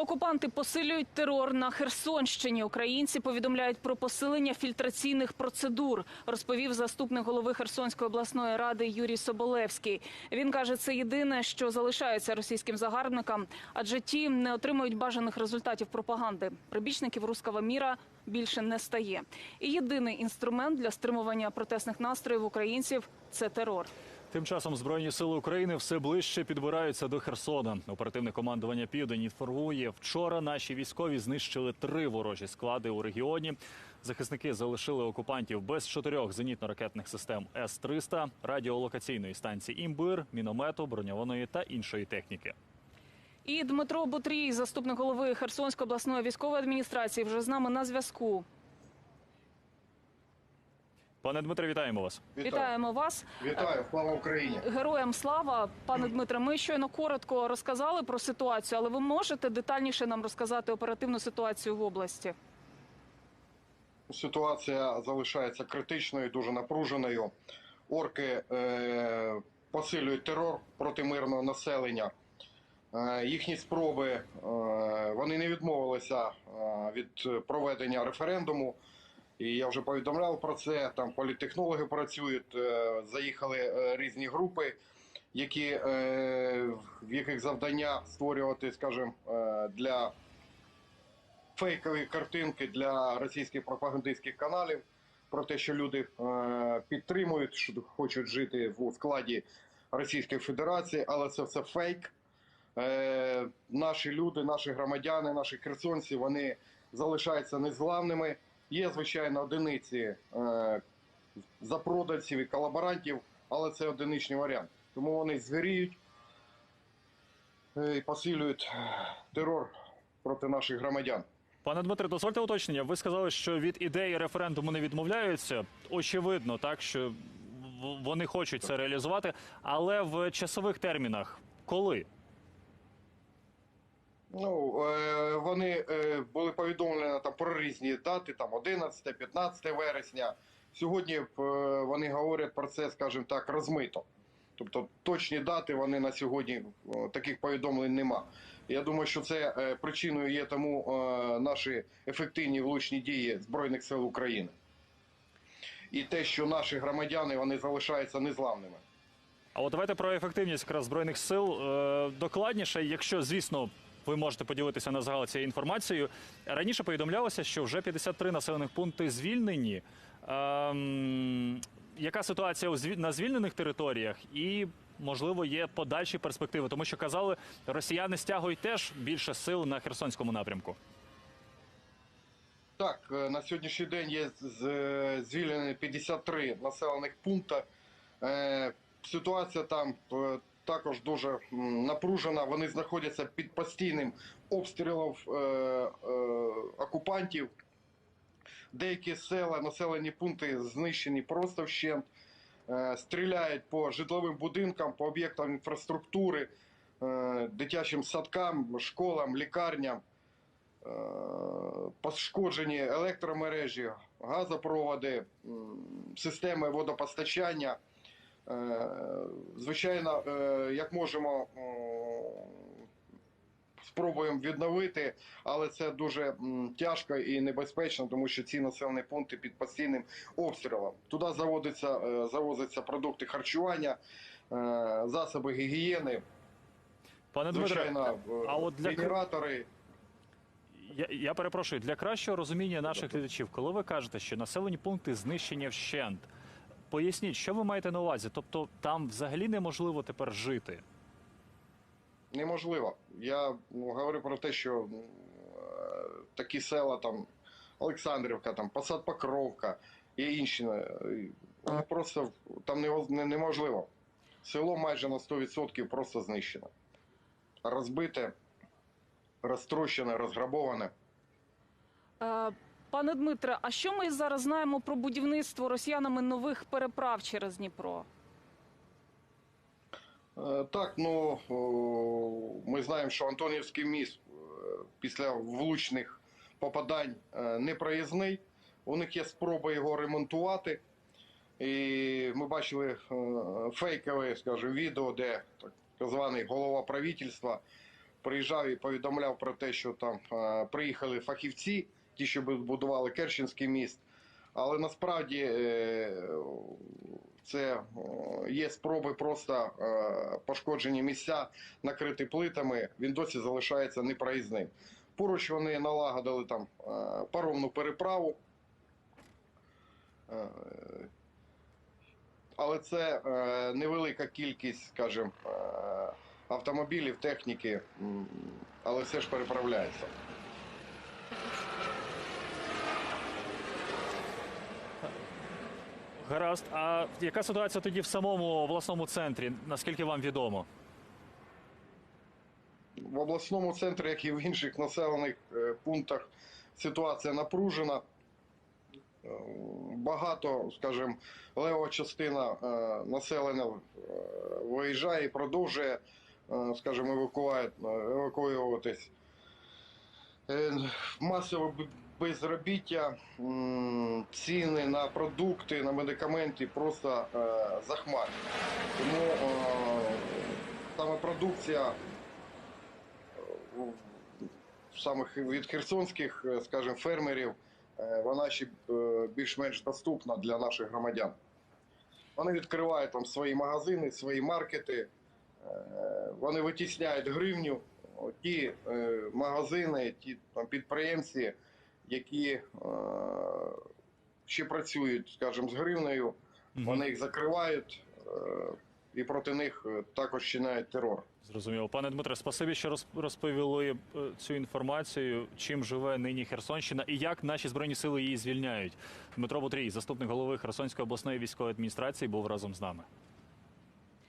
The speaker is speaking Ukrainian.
Окупанти посилюють терор на Херсонщині. Українці повідомляють про посилення фільтраційних процедур, розповів заступник голови Херсонської обласної ради Юрій Соболевський. Він каже, це єдине, що залишається російським загарбникам, адже ті не отримують бажаних результатів пропаганди. Прибічників руского міра більше не стає. І єдиний інструмент для стримування протестних настроїв українців це терор. Тим часом Збройні сили України все ближче підбираються до Херсона. Оперативне командування Південь інформує, вчора наші військові знищили три ворожі склади у регіоні. Захисники залишили окупантів без чотирьох зенітно-ракетних систем С-300, радіолокаційної станції імбир, міномету, броньованої та іншої техніки. І Дмитро Бутрій, заступник голови Херсонської обласної військової адміністрації, вже з нами на зв'язку. Пане Дмитре, вітаємо вас. Вітаємо вас. Вітаю, слава Україні. Героям слава, пане Дмитре. Ми щойно коротко розказали про ситуацію, але ви можете детальніше нам розказати оперативну ситуацію в області? Ситуація залишається критичною, дуже напруженою. Орки е, посилюють терор проти мирного населення. Е, їхні спроби е, вони не відмовилися е, від проведення референдуму. І я вже повідомляв про це. Там політтехнологи працюють, е, заїхали е, різні групи, які, е, в яких завдання створювати, скажімо, для фейкові картинки для російських пропагандистських каналів про те, що люди підтримують, що хочуть жити в складі Російської Федерації, але це все фейк. Наші люди, наші громадяни, наші херсонці, вони залишаються незламними. Є, звичайно, одиниці е, запроданців і колаборантів, але це одиничний варіант. Тому вони звіріють е, і посилюють терор проти наших громадян. Пане Дмитре, дозвольте уточнення. Ви сказали, що від ідеї референдуму не відмовляються. Очевидно, так що вони хочуть це реалізувати, але в часових термінах коли? Ну, е, вони е, були повідомлені там про різні дати, там 11-15 вересня. Сьогодні е, вони говорять про це, скажімо так, розмито. Тобто точні дати вони на сьогодні таких повідомлень нема. Я думаю, що це причиною є тому наші ефективні влучні дії Збройних сил України. І те, що наші громадяни вони залишаються незламними. А от давайте про ефективність якраз збройних сил докладніше, якщо звісно. Ви можете поділитися на загал цією інформацією. Раніше повідомлялося, що вже 53 населених пункти звільнені. Ем, яка ситуація на звільнених територіях? І можливо є подальші перспективи, тому що казали, росіяни стягують теж більше сил на Херсонському напрямку. Так, е, на сьогоднішній день є звільнені 53 населених пункти. Е, Ситуація там е, також дуже напружена. Вони знаходяться під постійним обстрілом е, е, окупантів. Деякі села, населені пункти знищені просто вщент. Е, Стріляють по житловим будинкам, по об'єктам інфраструктури, е, дитячим садкам, школам, лікарням. Е, пошкоджені електромережі, газопроводи, системи водопостачання. Е, Звичайно, е, як можемо, спробуємо відновити, але це дуже тяжко і небезпечно, тому що ці населені пункти під постійним обстрілом. Туди заводиться, е, завозяться продукти харчування, засоби гігієни, Пане звичайно, а от для генератори. Я, я перепрошую для кращого розуміння наших глядачів, коли ви кажете, що населені пункти знищені вщент. Поясніть, що ви маєте на увазі? Тобто там взагалі неможливо тепер жити. Неможливо. Я ну, говорю про те, що е, такі села, там Олександрівка, там Посад Покровка і інші, е, вони просто там не- не- неможливо. Село майже на 100% просто знищено. Розбите, розтрощене, розграбоване. Пане Дмитре, а що ми зараз знаємо про будівництво росіянами нових переправ через Дніпро? Е, Так, ну ми знаємо, що Антонівський міст е, після влучних попадань е, непроїзний. У них є спроба його ремонтувати. І ми бачили фейкове, скажімо, відео, де так званий голова правительства приїжджав і повідомляв про те, що там приїхали фахівці, ті, що будували Керченський міст. Але насправді е, це є спроби просто е, пошкоджені місця накриті плитами. Він досі залишається непроїзним. Поруч вони налагодили там е, паромну переправу. Але це невелика кількість, скажімо, автомобілів, техніки, але все ж переправляється. Гаразд. А яка ситуація тоді в самому обласному центрі? Наскільки вам відомо? В обласному центрі, як і в інших населених е, пунктах, ситуація напружена. Е, Багато, скажімо, лева частина е, населення виїжджає і продовжує, скажімо, евакуюватись. Масове б- безробіття, ціни на продукти, на медикаменти просто е, захмарні. Тому е, саме продукція самих від херсонських, е, скажімо, фермерів, е, вона ще е, більш-менш доступна для наших громадян. Вони відкривають там свої магазини, свої маркети, е, вони витісняють гривню. Ті е, магазини, ті там, підприємці, які е, ще працюють, скажімо, з гривнею, вони їх закривають е, і проти них е, також чиняють терор. Зрозуміло. Пане Дмитре, спасибі, що роз- розповіли цю інформацію, чим живе нині Херсонщина і як наші збройні сили її звільняють. Дмитро Бутрій, заступник голови Херсонської обласної військової адміністрації, був разом з нами.